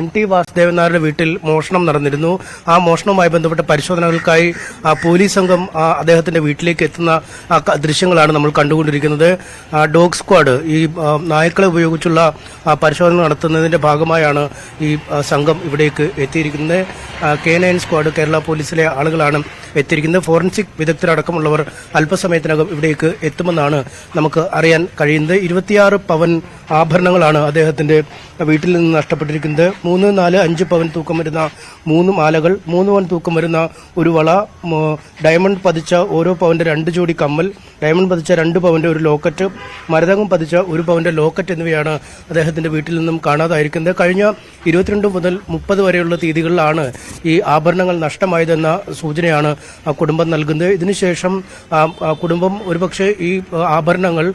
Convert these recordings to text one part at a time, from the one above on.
M T Vasudevan നായരുടെ വീട്ടിൽ മോഷണം നടന്നിരുന്നു. ആ മോഷണവുമായി ബന്ധപ്പെട്ട പരിശോധനകൾക്കായി പോലീസ് സംഘം അദ്ദേഹത്തിന്റെ വീട്ടിലേക്ക് എത്തുന്ന ദൃശ്യങ്ങളാണ് നമ്മൾ കണ്ടുകൊണ്ടിരിക്കുന്നത്. ഡോഗ് സ്ക്വാഡ് ഈ നായ്ക്കളെ ഉപയോഗിച്ചുള്ള പരിശോധന നടത്തുന്നതിന്റെ ഭാഗമായാണ് ഈ സംഘം ഇവിടേക്ക് എത്തിയിരിക്കുന്നത്. കെ സ്ക്വാഡ് കേരള പോലീസിലെ ആളുകളാണ് എത്തിയിരിക്കുന്നത്. ഫോറൻസിക് വിദഗ്ധരടക്കമുള്ളവർ അല്പസമയത്തിനകം ഇവിടേക്ക് എത്തുമെന്നാണ് നമുക്ക് അറിയാൻ കഴിയുന്നത്. ഇരുപത്തിയാറ് പവൻ ആഭരണങ്ങളാണ് അദ്ദേഹത്തിന്റെ വീട്ടിൽ നിന്ന് നഷ്ടപ്പെട്ടിരിക്കുന്നത്. മൂന്ന് നാല് അഞ്ച് പവൻ തൂക്കം വരുന്ന മൂന്ന് മാലകൾ മൂന്ന് പവൻ തൂക്കം വരുന്ന ഒരു വള ഡയമണ്ട് പതിച്ച ഓരോ പവന്റെ രണ്ട് ജോഡി കമ്മൽ ഡയമണ്ട് പതിച്ച രണ്ട് പവന്റെ ഒരു ലോക്കറ്റ് മരതകം പതിച്ച ഒരു പവന്റെ ലോക്കറ്റ് എന്നിവയാണ് അദ്ദേഹത്തിന്റെ വീട്ടിൽ നിന്നും കാണാതായിരിക്കുന്നത്. കഴിഞ്ഞ ഇരുപത്തിരണ്ട് മുതൽ മുപ്പത് വരെയുള്ള തീയതികളിലാണ് ഈ ആഭരണങ്ങൾ നഷ്ടമായതെന്ന സൂചനയാണ് കുടുംബം നൽകുന്നത്. ഇതിനുശേഷം കുടുംബം ഒരുപക്ഷെ ഈ ആഭരണങ്ങൾ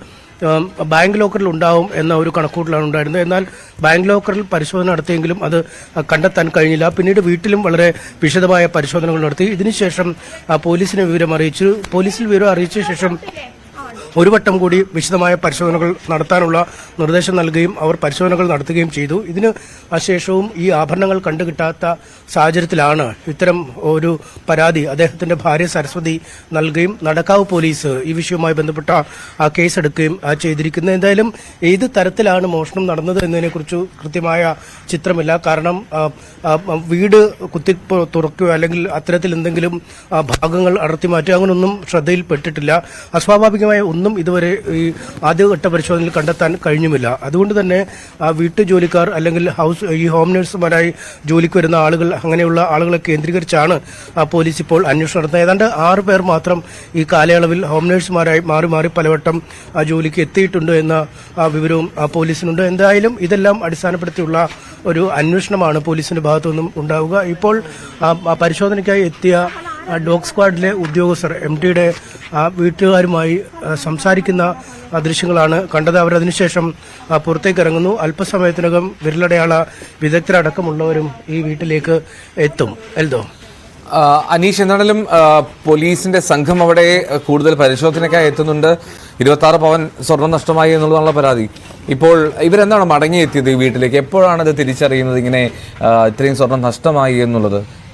ബാങ്ക് ലോക്കറിൽ ഉണ്ടാവും എന്ന ഒരു കണക്കൂട്ടിലാണ് ഉണ്ടായിരുന്നത്. എന്നാൽ ബാങ്ക് ലോക്കറിൽ പരിശോധന നടത്തിയെങ്കിലും അത് കണ്ടെത്താൻ കഴിഞ്ഞില്ല. പിന്നീട് വീട്ടിലും വളരെ വിശദമായ പരിശോധനകൾ നടത്തി. ഇതിനുശേഷം പോലീസിനെ വിവരം അറിയിച്ചു. പോലീസിൽ വിവരം അറിയിച്ച ശേഷം ഒരു വട്ടം കൂടി വിശദമായ പരിശോധനകൾ നടത്താനുള്ള നിർദ്ദേശം നൽകുകയും അവർ പരിശോധനകൾ നടത്തുകയും ചെയ്തു. ഇതിന് ശേഷവും ഈ ആഭരണങ്ങൾ കണ്ടുകിട്ടാത്ത സാഹചര്യത്തിലാണ് ഇത്തരം ഒരു പരാതി അദ്ദേഹത്തിന്റെ ഭാര്യ സരസ്വതി നൽകുകയും നടക്കാവ് പോലീസ് ഈ വിഷയവുമായി ബന്ധപ്പെട്ട ആ കേസെടുക്കുകയും എടുക്കുകയും ചെയ്തിരിക്കുന്നത്. എന്തായാലും ഏത് തരത്തിലാണ് മോഷണം നടന്നത് എന്നതിനെക്കുറിച്ച് കൃത്യമായ ചിത്രമില്ല. കാരണം വീട് കുത്തി തുറക്കുക തുറക്കുകയോ അല്ലെങ്കിൽ അത്തരത്തിൽ എന്തെങ്കിലും ഭാഗങ്ങൾ അടർത്തി മാറ്റുക അങ്ങനൊന്നും ശ്രദ്ധയിൽപ്പെട്ടിട്ടില്ല. അസ്വാഭാവികമായ ഒന്നും ഇതുവരെ ഈ ആദ്യഘട്ട പരിശോധനയിൽ കണ്ടെത്താൻ കഴിഞ്ഞുമില്ല. അതുകൊണ്ട് തന്നെ ആ, വീട്ടുജോലിക്കാർ അല്ലെങ്കിൽ ഹൗസ് ഈ ഹോം നഴ്സുമാരായി ജോലിക്ക് വരുന്ന ആളുകൾ അങ്ങനെയുള്ള ആളുകളെ കേന്ദ്രീകരിച്ചാണ് പോലീസ് ഇപ്പോൾ അന്വേഷണം നടത്തുന്നത്. ഏതാണ്ട് ആറ് പേർ മാത്രം ഈ കാലയളവിൽ ഹോം നഴ്സുമാരായി മാറി മാറി പലവട്ടം ജോലിക്ക് എത്തിയിട്ടുണ്ട് എന്ന വിവരവും പോലീസിനുണ്ട്. എന്തായാലും ഇതെല്ലാം അടിസ്ഥാനപ്പെടുത്തിയുള്ള ഒരു അന്വേഷണമാണ് പോലീസിന്റെ ഭാഗത്തുനിന്നും ഉണ്ടാവുക. ഇപ്പോൾ പരിശോധനയ്ക്കായി എത്തിയ ഡോഗ് സ്ക്വാഡിലെ ഉദ്യോഗസ്ഥർ എം ടിയുടെ വീട്ടുകാരുമായി സംസാരിക്കുന്ന ദൃശ്യങ്ങളാണ് കണ്ടത്. അവർ അതിനുശേഷം പുറത്തേക്ക് ഇറങ്ങുന്നു അല്പസമയത്തിനകം വിരലടയാള വിദഗ്ധരടക്കമുള്ളവരും ഈ വീട്ടിലേക്ക് എത്തും. എൽദോ. അനീഷ് എന്നാണെങ്കിലും പോലീസിന്റെ സംഘം അവിടെ കൂടുതൽ പരിശോധനയ്ക്കായി എത്തുന്നുണ്ട്. ഇരുപത്തി ആറ് പവൻ സ്വർണം നഷ്ടമായി എന്നുള്ളതാണ് പരാതി. ഇപ്പോൾ ഇവരെന്താണ് മടങ്ങിയെത്തിയത് ഈ വീട്ടിലേക്ക്? എപ്പോഴാണ് ഇത് തിരിച്ചറിയുന്നത്? ഇങ്ങനെ ഇത്രയും സ്വർണം നഷ്ടമായി എന്നുള്ളത്.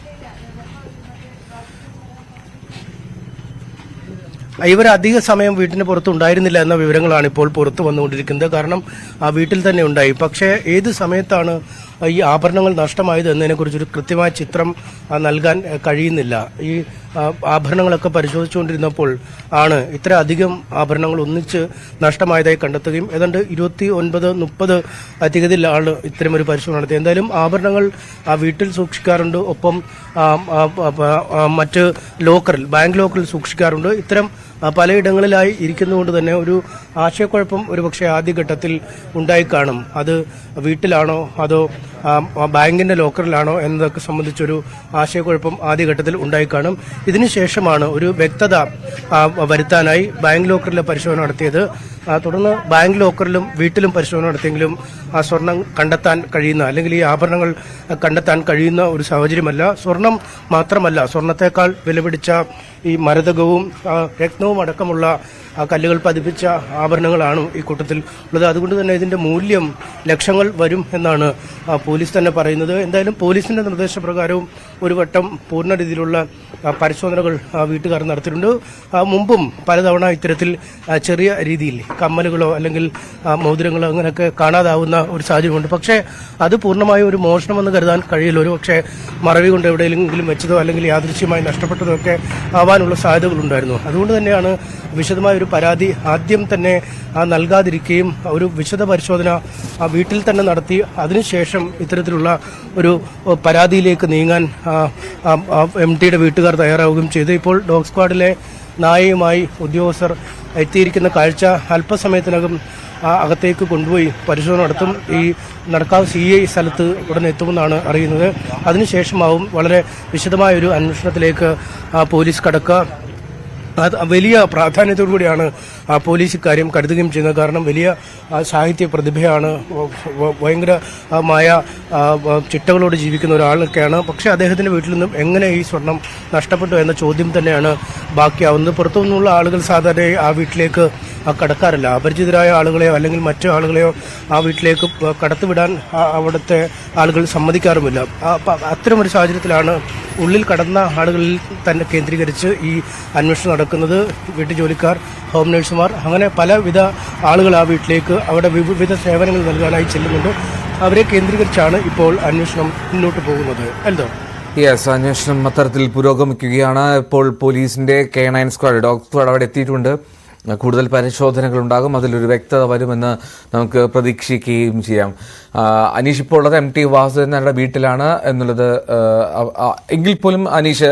ഇവർ അധിക സമയം വീട്ടിന് പുറത്തുണ്ടായിരുന്നില്ല എന്ന വിവരങ്ങളാണ് ഇപ്പോൾ പുറത്തു വന്നുകൊണ്ടിരിക്കുന്നത്. കാരണം ആ വീട്ടിൽ തന്നെ ഉണ്ടായി. പക്ഷേ ഏത് സമയത്താണ് ഈ ആഭരണങ്ങൾ നഷ്ടമായത് എന്നതിനെക്കുറിച്ചൊരു കൃത്യമായ ചിത്രം നൽകാൻ കഴിയുന്നില്ല. ഈ ആഭരണങ്ങളൊക്കെ പരിശോധിച്ചുകൊണ്ടിരുന്നപ്പോൾ ആണ് ഇത്ര അധികം ആഭരണങ്ങൾ ഒന്നിച്ച് നഷ്ടമായതായി കണ്ടെത്തുകയും ഏതാണ്ട് ഇരുപത്തി ഒൻപത് മുപ്പത് ഇത്തരം ഒരു പരിശോധന നടത്തിയത്. എന്തായാലും ആഭരണങ്ങൾ ആ വീട്ടിൽ സൂക്ഷിക്കാറുണ്ട്. ഒപ്പം മറ്റ് ലോക്കറിൽ ബാങ്ക് ലോക്കറിൽ സൂക്ഷിക്കാറുണ്ട്. ഇത്തരം പലയിടങ്ങളിലായി ഇരിക്കുന്നതുകൊണ്ട് തന്നെ ഒരു ആശയക്കുഴപ്പം ഒരുപക്ഷെ ആദ്യഘട്ടത്തിൽ ഉണ്ടായി കാണും. അത് വീട്ടിലാണോ അതോ ബാങ്കിന്റെ ലോക്കറിലാണോ എന്നതൊക്കെ സംബന്ധിച്ചൊരു ആശയക്കുഴപ്പം ആദ്യഘട്ടത്തിൽ ഉണ്ടായി കാണും. ഇതിനുശേഷമാണ് ഒരു വ്യക്തത വരുത്താനായി ബാങ്ക് ലോക്കറിലെ പരിശോധന നടത്തിയത്. തുടർന്ന് ബാങ്ക് ലോക്കറിലും വീട്ടിലും പരിശോധന നടത്തിയെങ്കിലും ആ സ്വർണം കണ്ടെത്താൻ കഴിയുന്ന അല്ലെങ്കിൽ ഈ ആഭരണങ്ങൾ കണ്ടെത്താൻ കഴിയുന്ന ഒരു സാഹചര്യമല്ല. സ്വർണം മാത്രമല്ല സ്വർണത്തെക്കാൾ വിലപിടിച്ച ഈ മരതകവും രത്നവും അടക്കമുള്ള ആ കല്ലുകൾ പതിപ്പിച്ച ആഭരണങ്ങളാണ് ഈ കൂട്ടത്തിൽ ഉള്ളത്. അതുകൊണ്ട് തന്നെ ഇതിന്റെ മൂല്യം ലക്ഷങ്ങൾ വരും എന്നാണ് പോലീസ് തന്നെ പറയുന്നത്. എന്തായാലും പോലീസിന്റെ നിർദ്ദേശപ്രകാരവും ഒരു വട്ടം പൂർണ രീതിയിലുള്ള പരിശോധനകൾ വീട്ടുകാർ നടത്തിയിട്ടുണ്ട്. മുമ്പും പലതവണ ഇത്തരത്തിൽ ചെറിയ രീതിയിൽ കമ്മലുകളോ അല്ലെങ്കിൽ മോതിരങ്ങളോ അങ്ങനെയൊക്കെ കാണാതാവുന്ന ഒരു സാഹചര്യമുണ്ട്. പക്ഷേ അത് പൂർണമായും ഒരു മോഷണമെന്ന് കരുതാൻ കഴിയില്ല. ഒരു പക്ഷേ മറവി കൊണ്ട് എവിടെയെങ്കിലും വെച്ചതോ അല്ലെങ്കിൽ യാദൃശ്യമായി നഷ്ടപ്പെട്ടതോ ഒക്കെ ആവാനുള്ള സാധ്യതകളുണ്ടായിരുന്നു. അതുകൊണ്ട് തന്നെയാണ് വിശദമായ ഒരു പരാതി ആദ്യം തന്നെ നൽകാതിരിക്കുകയും ഒരു വിശദ പരിശോധന വീട്ടിൽ തന്നെ നടത്തി അതിനുശേഷം ഇത്തരത്തിലുള്ള ഒരു പരാതിയിലേക്ക് നീങ്ങാൻ എം ടിയുടെ വീട്ടുകാർ തയ്യാറാവുകയും ചെയ്തു. ഇപ്പോൾ ഡോഗ് സ്ക്വാഡിലെ നായയുമായി ഉദ്യോഗസ്ഥർ എത്തിയിരിക്കുന്ന കാഴ്ച അല്പസമയത്തിനകം അകത്തേക്ക് കൊണ്ടുപോയി പരിശോധന നടത്തും. ഈ നടക്കാവ് സി ഐ സ്ഥലത്ത് ഉടനെ എത്തുമെന്നാണ് അറിയുന്നത്. അതിനുശേഷമാവും വളരെ വിശദമായ ഒരു അന്വേഷണത്തിലേക്ക് പോലീസ് കടക്കുക. വലിയ പ്രാധാന്യത്തോടു കൂടിയാണ് പോലീസ് ഇക്കാര്യം കരുതുകയും ചെയ്യുന്നത് കാരണം വലിയ ആ, സാഹിത്യ പ്രതിഭയാണ് ഭയങ്കരമായ ചിട്ടകളോട് ജീവിക്കുന്ന ഒരാളൊക്കെയാണ്. പക്ഷേ അദ്ദേഹത്തിന്റെ വീട്ടിൽ നിന്നും എങ്ങനെ ഈ സ്വർണം നഷ്ടപ്പെട്ടു എന്ന ചോദ്യം തന്നെയാണ് ബാക്കിയാവുന്നത്. പുറത്തു നിന്നുള്ള ആളുകൾ സാധാരണ ആ വീട്ടിലേക്ക് ആ, കടക്കാറില്ല അപരിചിതരായ ആളുകളെയോ അല്ലെങ്കിൽ മറ്റു ആളുകളെയോ ആ വീട്ടിലേക്ക് കടത്തുവിടാൻ അവിടുത്തെ ആളുകൾ സമ്മതിക്കാറുമില്ല. ആ, അത്തരമൊരു സാഹചര്യത്തിലാണ് ഉള്ളിൽ കടന്ന ആളുകളിൽ തന്നെ കേന്ദ്രീകരിച്ച് ഈ അന്വേഷണം നടക്കുന്നത് വീട്ടുജോലിക്കാർ ഹോം നഴ്സുമാർ അങ്ങനെ പലവിധ ആളുകൾ ആ വീട്ടിലേക്ക് അവിടെ വിവിധ സേവനങ്ങൾ നൽകാനായി ചെല്ലുന്നുണ്ട്. അവരെ കേന്ദ്രീകരിച്ചാണ് ഇപ്പോൾ അന്വേഷണം മുന്നോട്ട് പോകുന്നത്. എന്തോ യെസ് അന്വേഷണം അത്തരത്തിൽ പുരോഗമിക്കുകയാണ്. ഇപ്പോൾ പോലീസിന്റെ K nine squad dog squad അവിടെ എത്തിയിട്ടുണ്ട്. കൂടുതൽ പരിശോധനകൾ ഉണ്ടാകും. അതിലൊരു വ്യക്തത വരുമെന്ന് നമുക്ക് പ്രതീക്ഷിക്കുകയും ചെയ്യാം. അനീഷ് ഇപ്പോൾ ഉള്ളത് എം ടി വാസുദേവൻ വീട്ടിലാണ് എന്നുള്ളത് എങ്കിൽ പോലും അനീഷ്